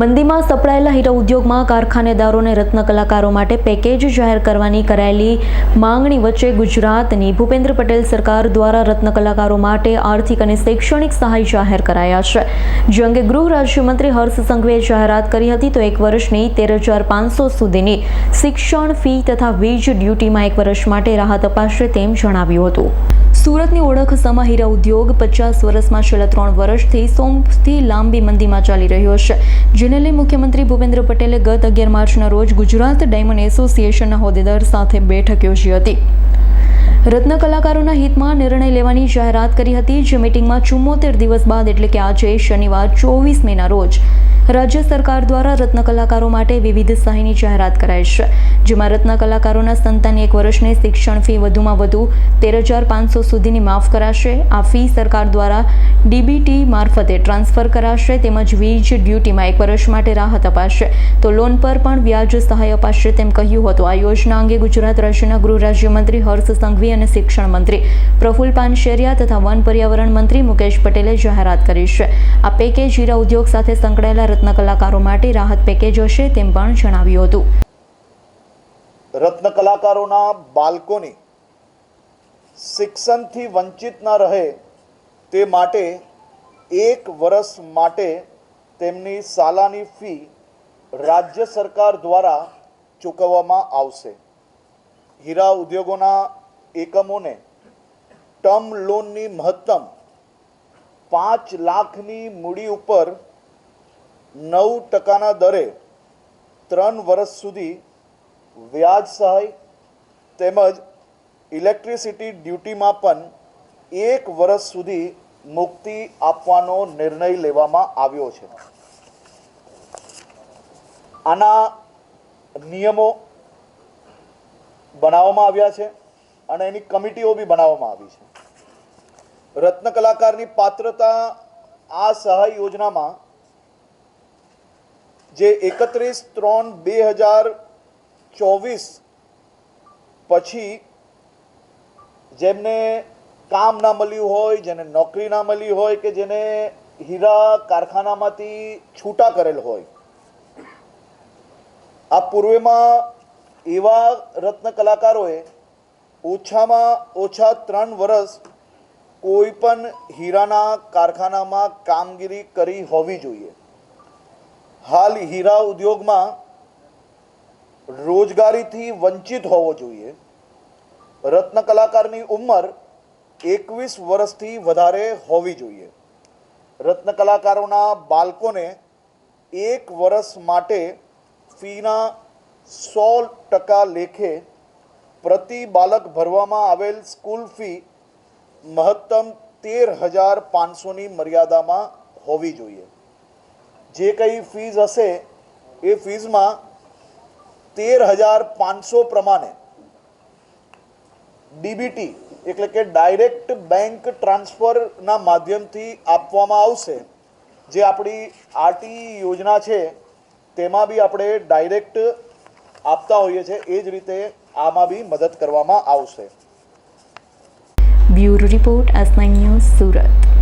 મંદીમાં સપડાયેલા હીરા ઉદ્યોગમાં કારખાનેદારોને રત્ન કલાકારો માટે પેકેજ જાહેર કરવાની કરાયેલી માંગણી વચ્ચે ગુજરાતની ભૂપેન્દ્ર પટેલ સરકાર દ્વારા રત્ન કલાકારો માટે આર્થિક અને શૈક્ષણિક સહાય જાહેર કરાયા છે. જે અંગે ગૃહ રાજ્યમંત્રી હર્ષ સંઘવીએ જાહેરાત કરી હતી, તો એક વર્ષની તેર હજાર પાંચસો સુધીની શિક્ષણ ફી તથા વીજ ડ્યુટીમાં એક વર્ષ માટે રાહત અપાશે તેમ જણાવ્યું હતું. સુરતની ઓળખ સમા હીરા ઉદ્યોગ પચાસ વર્ષમાં છેલ્લા ત્રણ વર્ષથી સોમથી લાંબી મંદીમાં ચાલી રહ્યો છે, જેને લઈ મુખ્યમંત્રી ભૂપેન્દ્ર પટેલે ગત અગિયાર માર્ચના રોજ ગુજરાત ડાયમંડ એસોસિએશનના હોદ્દેદાર સાથે બેઠક યોજી હતી. રત્ન કલાકારોના હિતમાં નિર્ણય લેવાની જાહેરાત કરી હતી, જે મિટિંગમાં ચુમ્મોતેર દિવસ બાદ એટલે કે આજે શનિવાર ચોવીસ મેના રોજ રાજ્ય સરકાર દ્વારા રત્ન કલાકારો માટે વિવિધ સહાયની જાહેરાત કરાઈ છે, જેમાં રત્ન કલાકારોના સંતાનની એક વર્ષની શિક્ષણ ફી વધુમાં વધુ તેર હજાર પાંચસો સુધીની માફ કરાશે. આ ફી સરકાર દ્વારા ડીબીટી મારફતે ટ્રાન્સફર કરાશે તેમજ વીજ ડ્યુટીમાં એક વર્ષ માટે રાહત અપાશે. તો લોન પર પણ વ્યાજ સહાય અપાશે તેમ કહ્યું હતું. આ યોજના અંગે ગુજરાત રાજ્યના ગૃહ રાજ્યમંત્રી હર્ષ સંઘવી અને શિક્ષણ મંત્રી પ્રફુલ પાનશેરિયા તથા વન પર્યાવરણ મંત્રી મુકેશ પટેલે જાહેરાત કરી છે. આ પેકેજ હીરા ઉદ્યોગ સાથે સંકળાયેલા રત્ન કલાકારો માટે રાહત પેકેજ હશે તેમ પણ જણાવ્યું હતું. રત્ન કલાકારોના બાળકોની શિક્ષણથી વંચિત ન રહે તે માટે એક વર્ષ માટે તેમની સાલાની ફી રાજ્ય સરકાર દ્વારા ચૂકવવામાં આવશે. હીરા ઉદ્યોગોના એકમોને ટર્મ લોનની મહત્તમ પાંચ લાખની મૂડી ઉપર નવ ટકાના દરે ત્રણ વર્ષ સુધી વ્યાજ સહાય તેમજ ઇલેક્ટ્રિસિટી ડ્યુટીમાં પણ એક વર્ષ સુધી મુક્તિ આપવાનો નિર્ણય લેવામાં આવ્યો છે. આના નિયમો બનાવવામાં આવ્યા છે અને એની કમિટીઓ બી બનાવવામાં આવી છે. રત્ન કલાકારની પાત્રતા આ સહાય યોજનામાં જે એકત્રીસ ત્રણ બે હજાર ચોવીસ પછી જેમને કામ ના મળ્યું હોય, જેને નોકરી ના મળી હોય કે જેને હીરા કારખાનામાંથી છૂટા કરેલ હોય. આ પૂર્વેમાં એવા રત્ન કલાકારોએ ઓછામાં ઓછા ત્રણ વર્ષ કોઈ પણ હીરાના કારખાનામાં કામગીરી કરી હોવી જોઈએ. હાલ હીરા ઉદ્યોગમાં રોજગારીથી વંચિત હોવો જોઈએ. રત્ન કલાકારની ઉંમર એકવીસ વર્ષથી વધારે હોવી જોઈએ. રત્ન કલાકારોના બાળકોને એક વર્ષ માટે ફીના સો ટકા લેખે પ્રતિ બાલક ભરવામાં આવેલ સ્કૂલ ફી મહત્તમ તેર હજાર પાંચસોની મર્યાદામાં હોવી જોઈએ. જે કંઈ ફીઝ હશે, એ ફીઝમાં તેર હજાર પાંચસો પ્રમાણે ડીબીટી એટલે કે ડાયરેક્ટ બેંક ટ્રાન્સફરના માધ્યમથી આપવામાં આવશે. જે આપણી આરટી યોજના છે, તેમાં બી આપણે ડાયરેક્ટ આપતા હોઈએ છીએ, એ જ રીતે આમાં બી મદદ કરવામાં આવશે. Bureau report S news Surat.